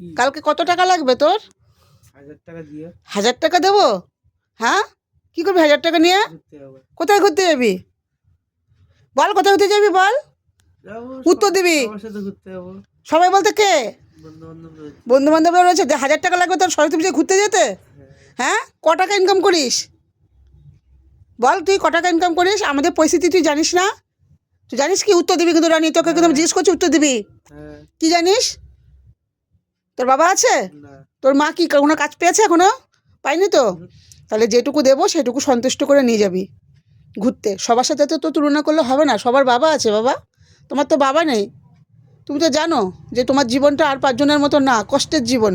কালকে কত টাকা লাগবে তোর? হাজার টাকা দেবো? হ্যাঁ? কি করবি হাজার টাকা নিয়ে? কোথায় ঘুরতে যাবি? বল কোথায় ঘুরতে যাবি বল? উত্তর দিবি। সবাই বলতে কে? বন্ধু বান্ধব রয়েছে। হাজার টাকা লাগবে তোর সরস্বতী পুজোয় ঘুরতে যেতে? হ্যাঁ। ক টাকা ইনকাম করিস? বল তুই ক টাকা ইনকাম করিস? আমাদের পরিস্থিতি তুই জানিস না? তুই জানিস কি উত্তর দিবি কিন্তু রানী? তোকে কিন্তু আমি জিজ্ঞেস করছি উত্তর দিবি? হ্যাঁ। কি জানিস? তোর বাবা আছে? তোর মা কি কোনো কাজ পেয়েছে এখনও? পাইনি তো? তাহলে যেটুকু দেবো সেটুকু সন্তুষ্ট করে নিয়ে যাবি ঘুরতে। সবার সাথে তো তো তুলনা করলে হবে না সবার বাবা আছে বাবা। তোমার তো বাবা নেই। তুমি তো জানো যে তোমার জীবনটা আর পাঁচজনের মতো না কষ্টের জীবন।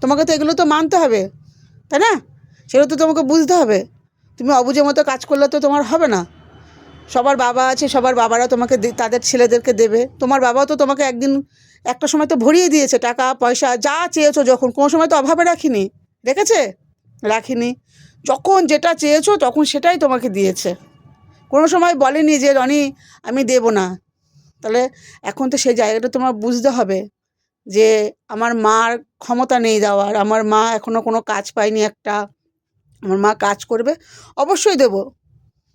তোমাকে তো এগুলো তো মানতে হবে তাই না? সেগুলো তো তোমাকে বুঝতে হবে। তুমি অবুঝের মতো কাজ করলে তো তোমার হবে না। সবার বাবা আছে সবার বাবারা তোমাকে তাদের ছেলেদেরকে দেবে। তোমার বাবাও তো তোমাকে একদিন একটা সময় তো ভরিয়ে দিয়েছে টাকা, পয়সা, যা চেয়েছো যখন, কোনো সময় তো অভাবে রাখিনি রেখেছে রাখিনি। যখন যেটা চেয়েছো তখন সেটাই তোমাকে দিয়েছে। কোনো সময় বলেনি যে, রনি, আমি দেব না। তাহলে এখন তো সেই জায়গাটা তোমার বুঝতে হবে যে, আমার মার ক্ষমতা নেই দেওয়ার, আমার মা এখনও কোনো কাজ পায়নি একটা, আমার মা কাজ করবে, অবশ্যই দেবো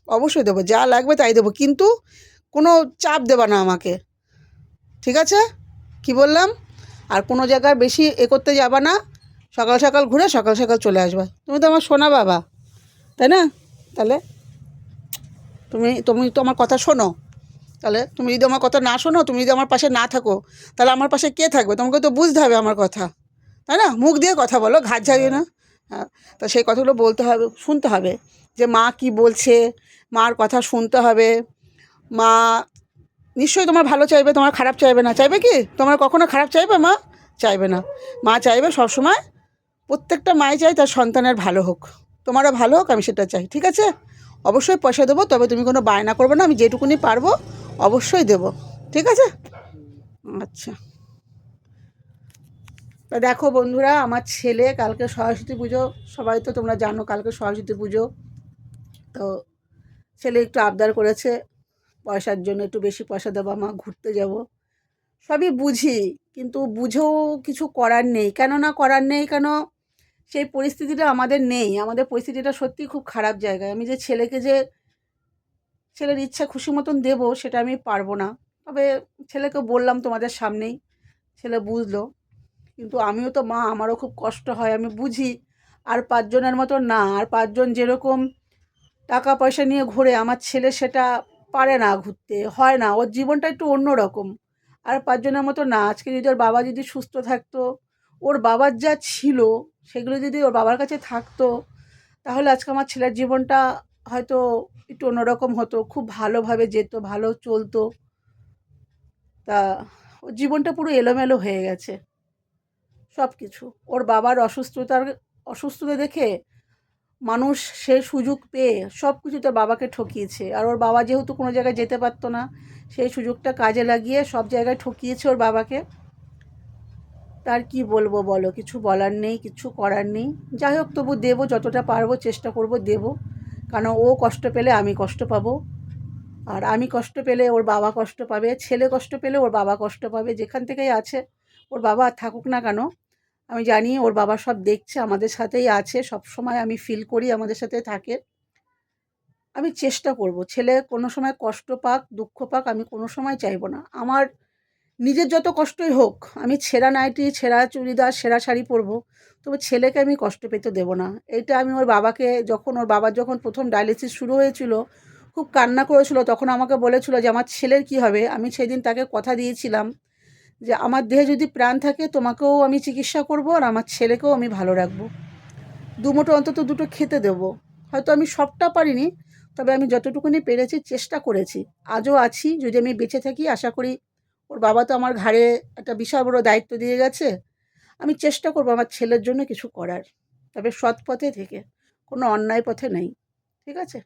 অবশ্যই দেবো, যা লাগবে তাই দেবো, কিন্তু কোনো চাপ দেবা না আমাকে। ঠিক আছে? কি বললাম? আর কোনো জায়গায় বেশি এ করতে যাবা না, সকাল সকাল ঘুরে সকাল সকাল চলে আসবা। তুমি তো আমার শোনা বাবা, তাই না? তাহলে তুমি তুমি তো আমার কথা শোনো। তাহলে তুমি যদি আমার কথা না শোনো, তুমি যদি আমার পাশে না থাকো, তাহলে আমার পাশে কে থাকবে? তোমাকে তো বুঝতে হবে আমার কথা, তাই না? মুখ দিয়ে কথা বলো, ঘাট ঝাড়িয়ে না। হ্যাঁ তা সেই কথাগুলো বলতে হবে, শুনতে হবে যে মা কি বলছে, মার কথা শুনতে হবে। মা নিশ্চয়ই তোমার ভালো চাইবে, তোমার খারাপ চাইবে না। চাইবে কি? তোমার কখনো খারাপ চাইবে মা? চাইবে না। মা চাইবে সবসময় প্রত্যেকটা মাই চাই তার সন্তানের ভালো হোক। তোমারও ভালো হোক, আমি সেটা চাই, ঠিক আছে? অবশ্যই পয়সা দেবো, তবে তুমি কোনো বায়না করবে না, আমি যেটুকুনি পারব অবশ্যই দেবো, ঠিক আছে? আচ্ছা। তা দেখো বন্ধুরা, আমার ছেলে কালকে সরস্বতী পুজো, সবাই তো তোমরা জানো কালকে সরস্বতী পুজো। তো ছেলে একটু আবদার করেছে পয়সার জন্য একটু বেশি পয়সা দেবো, মা ঘুরতে যাব। সবই বুঝি, কিন্তু বুঝেও কিছু করার নেই। কেন না করার নেই কেন? সেই পরিস্থিতিটা আমাদের নেই। আমাদের পরিস্থিতিটা সত্যিই খুব খারাপ জায়গায়। আমি যে ছেলেকে যে ছেলের ইচ্ছা খুশি মতন দেবো, সেটা আমি পারব না। তবে ছেলেকে বললাম তোমাদের সামনেই। ছেলে বুঝলো। কিন্তু আমিও তো মা, আমারও খুব কষ্ট হয়, আমি বুঝি। আর পাঁচজনের মতো না। আর পাঁচজন যেরকম টাকা পয়সা নিয়ে ঘুরে, আমার ছেলে সেটা পারে না ঘুরতে, হয় না। ওর জীবনটা একটু অন্য রকম আর পাঁচজনের মতো না। আজকে যদি ওর বাবা যদি সুস্থ থাকতো, ওর বাবার যা ছিল, সেগুলো যদি ওর বাবার কাছে থাকতো, তাহলে আজকে আমার ছেলের জীবনটা হয়তো একটু অন্যরকম হতো, খুব ভালোভাবে যেত, ভালো চলতো। তা ওর জীবনটা পুরো এলোমেলো হয়ে গেছে। সব কিছু ওর বাবার অসুস্থতার, অসুস্থতা দেখে মানুষ সে সুযোগ পেয়ে সব কিছু তার বাবাকে ঠকিয়েছে। আর ওর বাবা যেহেতু কোনো জায়গায় যেতে পারতো না, সেই সুযোগটা কাজে লাগিয়ে সব জায়গায় ঠকিয়েছে ওর বাবাকে। তার কি বলব বলো? কিছু বলার নেই, কিছু করার নেই। যাই হোক, তবু দেবো, যতটা পারব চেষ্টা করব, দেবো। কারণ ও কষ্ট পেলে আমি কষ্ট পাবো। আর আমি কষ্ট পেলে ওর বাবা কষ্ট পাবে, ছেলে কষ্ট পেলে ওর বাবা কষ্ট পাবে। যেখান থেকেই আছে, ওর বাবা থাকুক না কেন আমি জানি ওর বাবা সব দেখছে, আমাদের সাথেই আছে, সব সময় আমি ফিল করি আমাদের সাথে থাকে। আমি চেষ্টা করব, ছেলে কোনো সময় কষ্ট পাক, দুঃখ পাক, আমি কোনো সময় চাইব না। আমার নিজের যত কষ্টই হোক, আমি ছেঁড়া নাইটি, ছেঁড়া চুড়িদার সেরা শাড়ি পরবো, তবে ছেলেকে আমি কষ্ট পেতে দেবো না। এটা আমি ওর বাবাকে, যখন ওর বাবার যখন প্রথম ডায়ালিসিস শুরু হয়েছিল, খুব কান্না করেছিল, তখন আমাকে বলেছিল যে, আমার ছেলের কি হবে? আমি সেদিন তাকে কথা দিয়েছিলাম। যে আমার দেহে যদি প্রাণ থাকে, তোমাকেও আমি চিকিৎসা করব আর আমার ছেলেকেও আমি ভালো রাখব। দুমুটো অন্তত দুটো খেতে দেবো। হয়তো আমি সবটা পারিনি, তবে আমি যতটুকুনি পেরেছি চেষ্টা করেছি। আজও আছি, যদি আমি বেঁচে থাকি, আশা করি ওর বাবা তো আমার ঘাড়ে একটা বিশাল বড় দায়িত্ব দিয়ে গেছে। আমি চেষ্টা করব আমার ছেলের জন্য কিছু করার, তবে সৎ পথে থেকে, কোনো অন্যায় পথে নেই। ঠিক আছে?